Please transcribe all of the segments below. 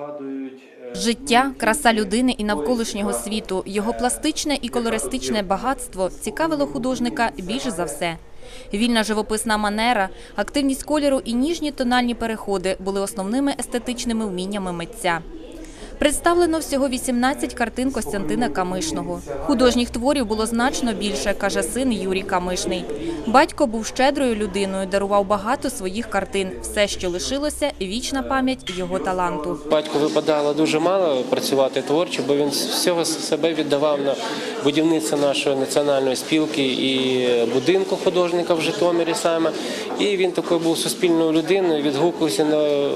е, Життя, краса людини і навколишнього світу, його пластичне і колористичне багатство цікавило художника більше за все. Вільна живописна манера, активність кольору і ніжні тональні переходи були основними естетичними вміннями митця. Представлено всього 18 картин Костянтина Камишного. Художніх творів було значно більше, каже син Юрій Камишний. Батько був щедрою людиною, дарував багато своїх картин. Все, що лишилося, вічна пам'ять його таланту. Батьку випадало дуже мало працювати творчо, бо він всього себе віддавав на будівництво нашої національної спілки і будинку художника в Житомирі саме. І він такою був суспільною людиною, відгукувався на,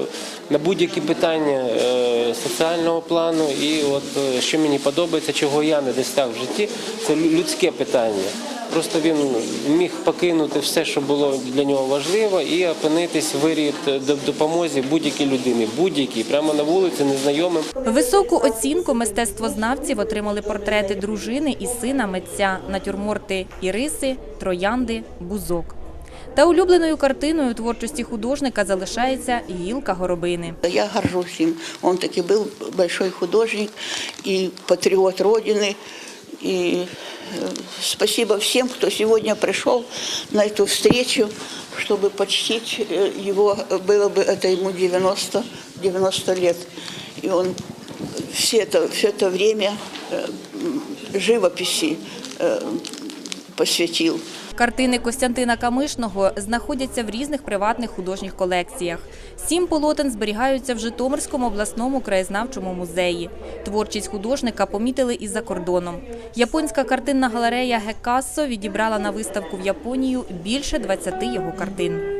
на будь-які питання е, соціального плану. І от е, що мені подобається, чого я не досяг в житті, це людське питання. Просто він міг покинути все, що було для нього важливо, і опинитись в вирі до допомозі будь-якій людині, будь-якій, прямо на вулиці, незнайомим. Високу оцінку мистецтвознавців отримали портрети дружини і сина митця, натюрморти Іриси, Троянди, Бузок. Та улюбленою картиною творчості художника залишається гілка горобини. Я горжусь им. Он таки был большой художник и патриот Родины. И э, спасибо всем, кто сегодня пришел на эту встречу, чтобы почтить э, его. Было бы это ему 90, 90 лет. И он все это, все это время э, м, живописи э, посвятил. Картини Костянтина Камишного знаходяться в різних приватних художніх колекціях. Сім полотен зберігаються в Житомирському обласному краєзнавчому музеї. Творчість художника помітили і за кордоном. Японська картинна галерея Гекассо відібрала на виставку в Японію більше 20 його картин.